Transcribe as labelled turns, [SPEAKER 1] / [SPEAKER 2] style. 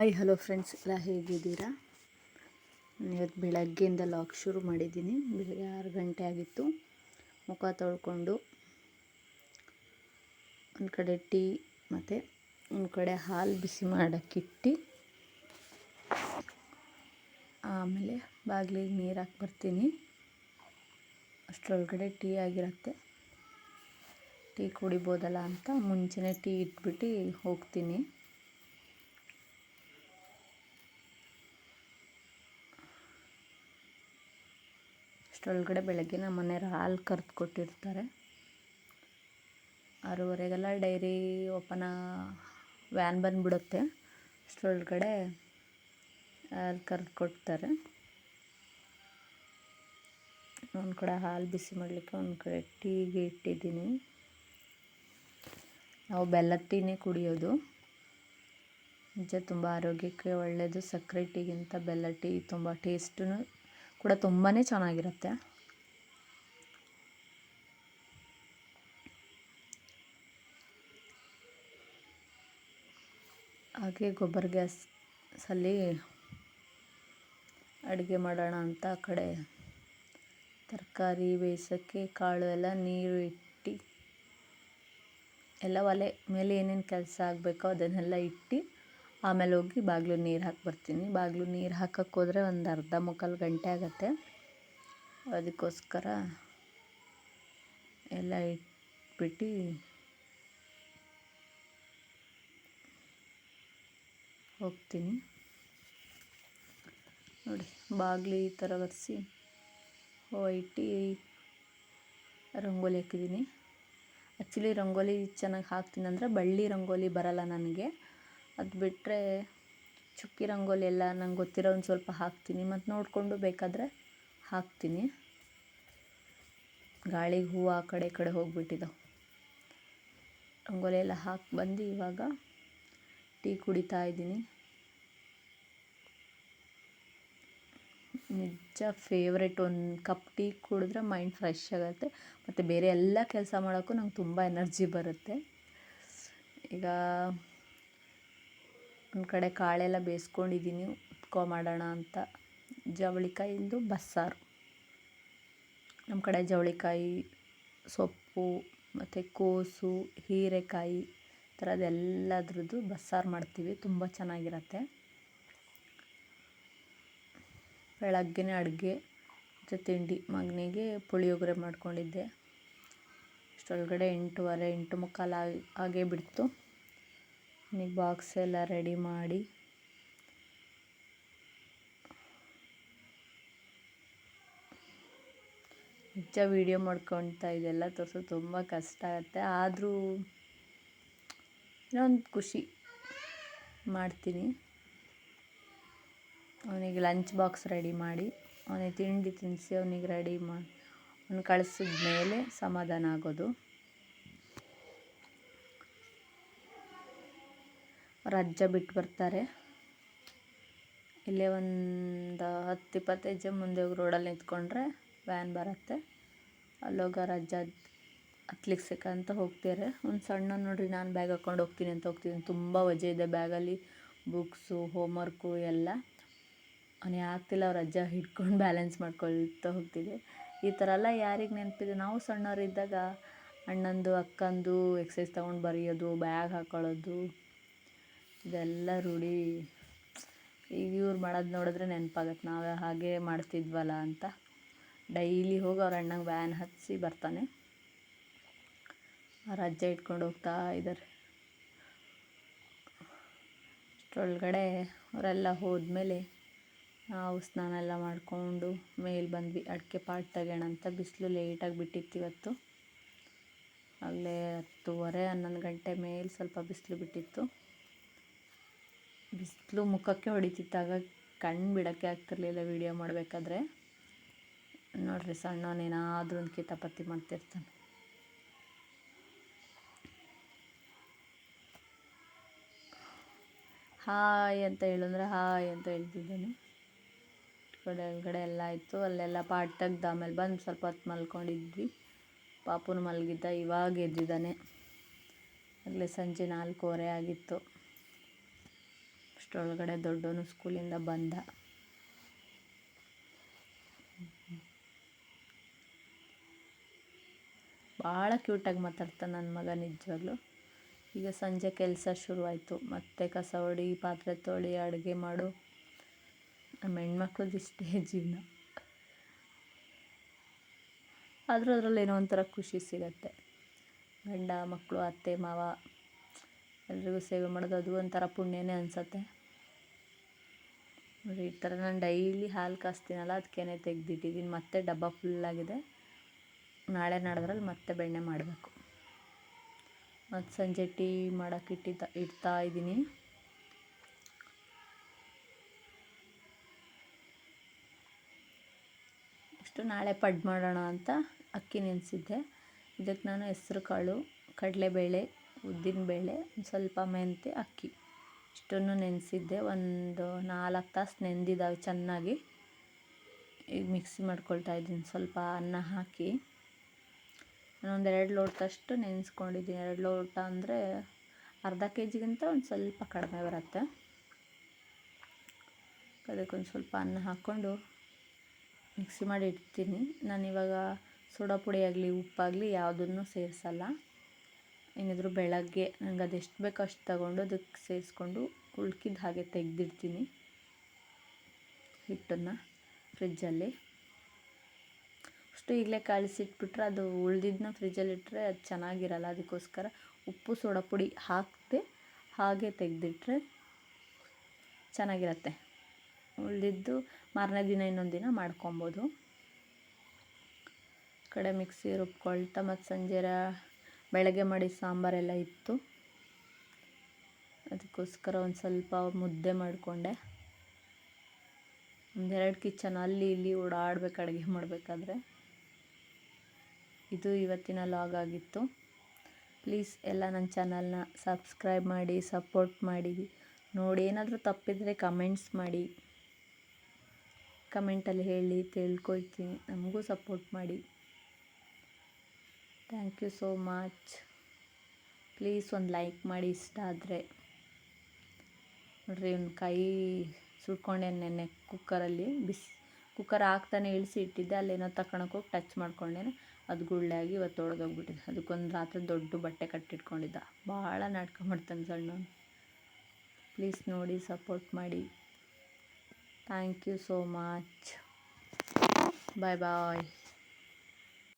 [SPEAKER 1] Hi hello friends ಎಲ್ಲ ಹೇಗಿದ್ದೀರಾ? ಇವತ್ತು ಬೆಳಗ್ಗೆಯಿಂದ ಲಾಕ್ ಶುರು ಮಾಡಿದ್ದೀನಿ. ಬೆಳಗ್ಗೆ ಆರು ಗಂಟೆ ಆಗಿತ್ತು. ಮುಖ ತೊಳ್ಕೊಂಡು ಒಂದು ಕಡೆ ಟೀ ಮತ್ತು ಒಂದು ಕಡೆ ಹಾಲು ಬಿಸಿ ಮಾಡೋಕ್ಕಿಟ್ಟು ಆಮೇಲೆ ಬಾಗಿಲಿಗೆ ನೀರು ಹಾಕಿ ಬರ್ತೀನಿ. ಅಷ್ಟರೊಳಗಡೆ ಟೀ ಆಗಿರುತ್ತೆ. ಟೀ ಕುಡಿಬೋದಲ್ಲ ಅಂತ ಮುಂಚೆನೇ ಟೀ ಇಟ್ಬಿಟ್ಟು ಹೋಗ್ತೀನಿ. ಅಷ್ಟರೊಳಗಡೆ ಬೆಳಗ್ಗೆ ನಮ್ಮ ಮನೆಯವ್ರು ಹಾಲು ಕರೆದು ಕೊಟ್ಟಿರ್ತಾರೆ ಆರೂವರೆಗೆಲ್ಲ ಡೈರಿ ಓಪನ ವ್ಯಾನ್ ಬಂದುಬಿಡುತ್ತೆ. ಅಷ್ಟರೊಳಗಡೆ ಹಾಲು ಕರೆದು ಕೊಡ್ತಾರೆ ಒಂದು ಕಡೆ ಹಾಲು ಬಿಸಿ ಮಾಡಲಿಕ್ಕೆ ಒಂದು ಕಡೆ ಟೀಗೆ ಇಟ್ಟಿದ್ದೀನಿ. ನಾವು ಬೆಲ್ಲದ ಟೀನೇ ಕುಡಿಯೋದು. ನಿಜ ತುಂಬ ಆರೋಗ್ಯಕ್ಕೆ ಒಳ್ಳೆಯದು ಸಕ್ಕರೆ ಟೀಗಿಂತ ಬೆಲ್ಲ ಟೀ ತುಂಬ ಟೇಸ್ಟೂ ಕೂಡ ತುಂಬಾ ಚೆನ್ನಾಗಿರುತ್ತೆ. ಹಾಗೆ ಗೊಬ್ಬರ ಗ್ಯಾಸಲ್ಲಿ ಅಡುಗೆ ಮಾಡೋಣ ಅಂತ ಆ ಕಡೆ ತರಕಾರಿ ಬೇಯಿಸೋಕ್ಕೆ ಕಾಳು ಎಲ್ಲ ನೀರು ಇಟ್ಟು ಎಲ್ಲ ಒಲೆ ಮೇಲೆ ಏನೇನು ಕೆಲಸ ಆಗಬೇಕೋ ಅದನ್ನೆಲ್ಲ ಇಟ್ಟು ಆಮೇಲೆ ಹೋಗಿ ಬಾಗಿಲು ನೀರು ಹಾಕಿ ಬರ್ತೀನಿ. ಬಾಗಿಲು ನೀರು ಹಾಕಕ್ಕೆ ಹೋದರೆ ಒಂದು ಅರ್ಧ ಮುಕ್ಕಾಲು ಗಂಟೆ ಆಗುತ್ತೆ. ಅದಕ್ಕೋಸ್ಕರ ಎಲ್ಲ ಇಟ್ಬಿಟ್ಟು ಹೋಗ್ತೀನಿ. ನೋಡಿ, ಬಾಗಿಲು ಈ ಥರ ಒರೆಸಿ ಇಟ್ಟು ರಂಗೋಲಿ ಹಾಕಿದ್ದೀನಿ. ಆ್ಯಕ್ಚುಲಿ ರಂಗೋಲಿ ಚೆನ್ನಾಗಿ ಹಾಕ್ತೀನಿ ಅಂದರೆ ಬಳ್ಳಿ ರಂಗೋಲಿ ಬರಲ್ಲ ನನಗೆ. ಅದು ಬಿಟ್ಟರೆ ಚುಕ್ಕಿ ರಂಗೋಲಿ ಎಲ್ಲ ನಂಗೆ ಗೊತ್ತಿರೋ ಒಂದು ಸ್ವಲ್ಪ ಹಾಕ್ತೀನಿ. ಮತ್ತು ನೋಡಿಕೊಂಡು ಬೇಕಾದರೆ ಹಾಕ್ತೀನಿ. ಗಾಳಿಗೆ ಹೂವು ಆ ಕಡೆ ಈ ಕಡೆ ಹೋಗಿಬಿಟ್ಟಿದ್ದಾವೆ ರಂಗೋಲಿ ಎಲ್ಲ ಹಾಕಿ ಬಂದು ಇವಾಗ ಟೀ ಕುಡಿತಾ ಇದ್ದೀನಿ. ನಿಜ ಫೇವ್ರೆಟ್ ಒಂದು ಕಪ್ ಟೀ ಕುಡಿದ್ರೆ ಮೈಂಡ್ ಫ್ರೆಶ್ ಆಗುತ್ತೆ. ಮತ್ತು ಬೇರೆ ಎಲ್ಲ ಕೆಲಸ ಮಾಡೋಕ್ಕೂ ನಂಗೆ ತುಂಬ ಎನರ್ಜಿ ಬರುತ್ತೆ. ಈಗ ಒಂದು ಕಡೆ ಕಾಳೆಲ್ಲ ಬೇಯಿಸ್ಕೊಂಡಿದ್ದೀನಿ ಉಪ್ಕೋ ಮಾಡೋಣ ಅಂತ. ಜವಳಿಕಾಯಿಂದು ಬಸ್ಸಾರು. ನಮ್ಮ ಕಡೆ ಜವಳಿಕಾಯಿ, ಸೊಪ್ಪು, ಮತ್ತು ಕೋಸು, ಹೀರೆಕಾಯಿ, ಈ ಥರದ್ದೆಲ್ಲದ್ರದ್ದು ಬಸ್ಸಾರು ಮಾಡ್ತೀವಿ, ತುಂಬ ಚೆನ್ನಾಗಿರತ್ತೆ. ಬೆಳಗ್ಗೆನೇ ಅಡುಗೆ, ಮತ್ತು ತಿಂಡಿ, ಮಗನಿಗೆ ಪುಳಿಯೋಗರೆ ಮಾಡ್ಕೊಂಡಿದ್ದೆ. ಅಷ್ಟರೊಳಗಡೆ ಎಂಟೂವರೆ, ಎಂಟು ಮುಕ್ಕಾಲು ಆಗೇ ಬಿಡ್ತು. ಬಾಕ್ಸ್ ಎಲ್ಲ ರೆಡಿ ಮಾಡಿ. ನಿಜ ವೀಡಿಯೋ ಮಾಡ್ಕೊಳ್ತಾ ಇದೆಲ್ಲ ತೋರಿಸೋದು ತುಂಬ ಕಷ್ಟ ಆಗುತ್ತೆ. ಆದರೂ ಇನ್ನೊಂದು ಖುಷಿ ಮಾಡ್ತೀನಿ. ಅವನಿಗೆ ಲಂಚ್ ಬಾಕ್ಸ್ ರೆಡಿ ಮಾಡಿ, ಅವನಿಗೆ ತಿಂಡಿ ತಿನ್ನಿಸಿ ಅವನಿಗೆ ರೆಡಿ ಮಾಡಿ ಅವ್ನು ಕಳಿಸಿದ ಮೇಲೆ ಸಮಾಧಾನ ಆಗೋದು. ಅವ್ರ ಬಿಟ್ಟು ಬರ್ತಾರೆ. ಇಲ್ಲೇ ಒಂದು ಹತ್ತು ಇಪ್ಪತ್ತೈದು ಜನ ಮುಂದೆ ಹೋಗಿ ರೋಡಲ್ಲಿ ನಿಂತ್ಕೊಂಡ್ರೆ ವ್ಯಾನ್ ಬರುತ್ತೆ. ಅಲ್ಲೋಗಿ ಅವ್ರ ಹತ್ಲಿಕ್ಕೆ ಸಿಕ್ಕಂತ ಹೋಗ್ತಾರೆ. ಒಂದು ಸಣ್ಣ ನೋಡಿರಿ, ನಾನು ಬ್ಯಾಗ್ ಹಾಕ್ಕೊಂಡು ಹೋಗ್ತೀನಿ ಅಂತ ಹೋಗ್ತೀನಿ. ತುಂಬ ವಜೆ ಇದೆ ಬ್ಯಾಗಲ್ಲಿ. ಬುಕ್ಸು, ಹೋಮ್ವರ್ಕು ಎಲ್ಲ. ಅವನು ಆಗ್ತಿಲ್ಲ ಅವ್ರ ಅಜ್ಜ ಹಿಡ್ಕೊಂಡು ಬ್ಯಾಲೆನ್ಸ್ ಮಾಡ್ಕೊಳ್ತಾ ಹೋಗ್ತಿದ್ದೆ ಈ ಥರ ಎಲ್ಲ ಯಾರಿಗೆ ನೆನಪಿದೆ? ನಾವು ಸಣ್ಣವರಿದ್ದಾಗ ಅಣ್ಣಂದು, ಅಕ್ಕಂದು ಎಕ್ಸೈಸ್ ತೊಗೊಂಡು ಬರೆಯೋದು, ಬ್ಯಾಗ್ ಹಾಕ್ಕೊಳ್ಳೋದು ಇದೆಲ್ಲ ರೂಢಿ. ಈಗ ಇವ್ರು ಮಾಡೋದು ನೋಡಿದ್ರೆ ನೆನಪಾಗತ್ತೆ. ನಾವೇ ಹಾಗೆ ಮಾಡ್ತಿದ್ವಲ್ಲ ಅಂತ. ಡೈಲಿ ಹೋಗಿ ಅವ್ರ ಅಣ್ಣಂಗೆ ವ್ಯಾನ್ ಹತ್ತಿಸಿ ಬರ್ತಾನೆ. ಅವ್ರ ಅಜ್ಜ ಇಟ್ಕೊಂಡು ಹೋಗ್ತಾ ಇದ್ದಾರೆ ಅಷ್ಟರೊಳಗಡೆ ಅವರೆಲ್ಲ ಹೋದ್ಮೇಲೆ ನಾವು ಸ್ನಾನ ಎಲ್ಲ ಮಾಡಿಕೊಂಡು ಮೇಲೆ ಬಂದ್ವಿ. ಅಡಿಕೆ ಪಾಟ್ ತೆಗೋಣ ಅಂತ ಬಿಸಿಲು ಲೇಟಾಗಿ ಬಿಟ್ಟಿತ್ತು ಇವತ್ತು. ಆಗಲೇ ಹತ್ತುವರೆ, ಹನ್ನೊಂದು ಗಂಟೆ ಮೇಲೆ ಸ್ವಲ್ಪ ಬಿಸಿಲು ಬಿಟ್ಟಿತ್ತು. ಬಿಸಿಲು ಮುಖಕ್ಕೆ ಹೊಡಿತಿತ್ತಾಗ ಕಣ್ಣು ಬಿಡೋಕ್ಕೆ ಆಗ್ತಿರ್ಲಿಲ್ಲ ವೀಡಿಯೋ ಮಾಡಬೇಕಾದ್ರೆ. ನೋಡ್ರಿ ಸಣ್ಣವನೇನಾದರೂ ಒಂದು ಕಿತಾಪತಿ ಮಾಡ್ತಿರ್ತಾನೆ. ಹಾಯ್ ಅಂತ ಹೇಳಂದ್ರೆ ಹಾಯ್ ಅಂತ ಹೇಳ್ತಿದ್ದಾನೆ. ಕಡೆ ಒಳಗಡೆ ಎಲ್ಲ ಆಯಿತು, ಅಲ್ಲೆಲ್ಲ ಪಾಟ್ ತೆಗ್ದು ಆಮೇಲೆ ಬಂದು ಸ್ವಲ್ಪ ಹೊತ್ತು ಮಲ್ಕೊಂಡಿದ್ವಿ. ಪಾಪುನ ಮಲಗಿದ್ದ, ಇವಾಗ ಎದ್ದಿದ್ದಾನೆ. ಆಗಲೇ ಸಂಜೆ ನಾಲ್ಕೂವರೆ ಆಗಿತ್ತು. ಅಷ್ಟರೊಳಗಡೆ ದೊಡ್ಡವನು ಸ್ಕೂಲಿಂದ ಬಂದ. ಭಾಳ ಕ್ಯೂಟಾಗಿ ಮಾತಾಡ್ತಾನೆ ನನ್ನ ಮಗ ನಿಜವಾಗ್ಲೂ. ಈಗ ಸಂಜೆ ಕೆಲಸ ಶುರುವಾಯಿತು. ಮತ್ತೆ ಕಸ ಹೊಡಿ ಪಾತ್ರೆ ತೊಳಿ, ಅಡುಗೆ ಮಾಡು. ನಮ್ಮ ಹೆಣ್ಮಕ್ಳದ್ದು ಇಷ್ಟೇ ಜೀವನ. ಆದರೂ ಅದರಲ್ಲಿ ಏನೋ ಒಂಥರ ಖುಷಿ ಸಿಗತ್ತೆ. ಗಂಡ ಮಕ್ಕಳು ಅತ್ತೆ, ಮಾವ ಎಲ್ರಿಗೂ ಸೇವೆ ಮಾಡೋದು ಅದು ಒಂಥರ ಪುಣ್ಯನೇ ಅನಿಸತ್ತೆ. ನೋಡಿ, ಈ ಥರ ನಾನು ಡೈಲಿ ಹಾಲು ಕಾಸ್ತೀನಲ್ಲ ಅದಕ್ಕೇನೆ ತೆಗೆದಿಟ್ಟಿದ್ದೀನಿ ಮತ್ತೆ ಡಬ್ಬ ಫುಲ್ಲಾಗಿದೆ ನಾಳೆ ನಡೆದ್ರಲ್ಲಿ ಮತ್ತೆ ಬೆಣ್ಣೆ ಮಾಡಬೇಕು. ಮತ್ತು ಸಂಜೆ ಟೀ ಮಾಡೋಕೆ ಇಟ್ಟಿದ್ದ ಇಡ್ತಾ ಇದ್ದೀನಿ ಅಷ್ಟು ನಾಳೆ ಪಡ್ ಮಾಡೋಣ ಅಂತ ಅಕ್ಕಿ ನೆನೆಸಿದ್ದೆ. ಇದಕ್ಕೆ ನಾನು ಹೆಸ್ರು ಕಾಳು, ಕಡಲೆಬೇಳೆ, ಉದ್ದಿನಬೇಳೆ, ಒಂದು ಸ್ವಲ್ಪ ಮೆಂತ್ಯ, ಅಕ್ಕಿ. ಇಷ್ಟನ್ನು ನೆನೆಸಿದ್ದೆ. ಒಂದು ನಾಲ್ಕು ತಾಸು ನೆಂದಿದ್ದಾವೆ ಚೆನ್ನಾಗಿ. ಈಗ ಮಿಕ್ಸಿ ಮಾಡ್ಕೊಳ್ತಾ ಇದ್ದೀನಿ. ಸ್ವಲ್ಪ ಅನ್ನ ಹಾಕಿ. ನಾನೊಂದು ಎರಡು ಲೋಟದಷ್ಟು ನೆನೆಸ್ಕೊಂಡಿದ್ದೀನಿ. ಎರಡು ಲೋಟ ಅಂದರೆ ಅರ್ಧ ಕೆ ಜಿಗಿಂತ ಒಂದು ಸ್ವಲ್ಪ ಕಡಿಮೆ ಬರುತ್ತೆ. ಅದಕ್ಕೊಂದು ಸ್ವಲ್ಪ ಅನ್ನ ಹಾಕ್ಕೊಂಡು ಮಿಕ್ಸಿ ಮಾಡಿ ಇಡ್ತೀನಿ. ನಾನಿವಾಗ ಸೋಡಾ ಪುಡಿ ಆಗಲಿ, ಉಪ್ಪಾಗಲಿ ಯಾವುದನ್ನು ಸೇರಿಸಲ್ಲ. ಏನಿದ್ರು ಬೆಳಗ್ಗೆ ನಂಗೆ ಅದೆಷ್ಟು ಬೇಕೋ ಅಷ್ಟು ತಗೊಂಡು ಅದಕ್ಕೆ ಸೇರಿಸ್ಕೊಂಡು ಉಳ್ಕಿದ ಹಾಗೆ ತೆಗೆದಿಡ್ತೀನಿ. ಹಿಟ್ಟನ್ನು ಫ್ರಿಜ್ಜಲ್ಲಿ. ಅಷ್ಟು ಈಗಲೇ ಕಳಿಸಿಟ್ಬಿಟ್ರೆ ಅದು ಉಳ್ದಿದ್ದನ್ನ ಫ್ರಿಜ್ಜಲ್ಲಿ ಇಟ್ಟರೆ ಅದು ಚೆನ್ನಾಗಿರಲ್ಲ. ಅದಕ್ಕೋಸ್ಕರ ಉಪ್ಪು, ಸೋಡಾ ಪುಡಿ ಹಾಕದೆ ಹಾಗೆ ತೆಗೆದಿಟ್ರೆ ಚೆನ್ನಾಗಿರತ್ತೆ. ಉಳಿದಿದ್ದು ಮಾರನೇ ದಿನ ಇನ್ನೊಂದು ದಿನ ಮಾಡ್ಕೊಬೋದು. ಕಡೆ ಮಿಕ್ಸಿ ರುಬ್ಕೊಳ್ತಾ ಮತ್ತು ಸಂಜೆ ಬೆಳಗ್ಗೆ ಮಾಡಿ ಸಾಂಬಾರೆಲ್ಲ ಇತ್ತು. ಅದಕ್ಕೋಸ್ಕರ ಒಂದು ಸ್ವಲ್ಪ ಮುದ್ದೆ ಮಾಡಿಕೊಂಡೆ. ಒಂದೆರಡು ಕಿಚನ್ ಅಲ್ಲಿ ಇಲ್ಲಿ ಓಡಾಡ್ಬೇಕು, ಅಡುಗೆ ಮಾಡಬೇಕಾದ್ರೆ. ಇದು ಇವತ್ತಿನ ಲಾಗ್ ಆಗಿತ್ತು. ಪ್ಲೀಸ್ ಎಲ್ಲ ನನ್ನ ಚಾನಲ್ನ ಸಬ್ಸ್ಕ್ರೈಬ್ ಮಾಡಿ, ಸಪೋರ್ಟ್ ಮಾಡಿ. ನೋಡಿ ಏನಾದರೂ ತಪ್ಪಿದರೆ ಕಮೆಂಟ್ಸ್ ಮಾಡಿ. ಕಮೆಂಟಲ್ಲಿ ಹೇಳಿ, ತಿಳ್ಕೊಳ್ತೀನಿ. ನಮಗೂ ಸಪೋರ್ಟ್ ಮಾಡಿ. Thank you so much please ಒಂದು ಲೈಕ್ ಮಾಡಿ ಇಷ್ಟ ಆದರೆ. ನೋಡ್ರಿ, ಒಂದು ಕೈ ಸುಟ್ಕೊಂಡೆ ನೆನ್ನೆ ಕುಕ್ಕರಲ್ಲಿ, ಬಿಸಿ ಕುಕ್ಕರ್ ಹಾಕ್ತಾನೆ ಇಳಿಸಿ ಇಟ್ಟಿದ್ದೆ, ಅಲ್ಲೇನೋ ತಗೊಳಕ್ಕೆ ಹೋಗಿ ಟಚ್ ಮಾಡ್ಕೊಂಡೇನೆ ಅದು ಗುಳ್ಳೆಯಾಗಿ ಇವತ್ತು ಒಡೆದೋಗ್ಬಿಟ್ಟಿದೆ ಅದಕ್ಕೊಂದು ರಾತ್ರಿ ದೊಡ್ಡ ಬಟ್ಟೆ ಕಟ್ಟಿಟ್ಕೊಂಡಿದ್ದ. ಭಾಳ ನಾಟಕ ಮಾಡ್ತಾನೆ ಸಣ್ಣವನು. ಪ್ಲೀಸ್ ನೋಡಿ ಸಪೋರ್ಟ್ ಮಾಡಿ. Thank you so much bye bye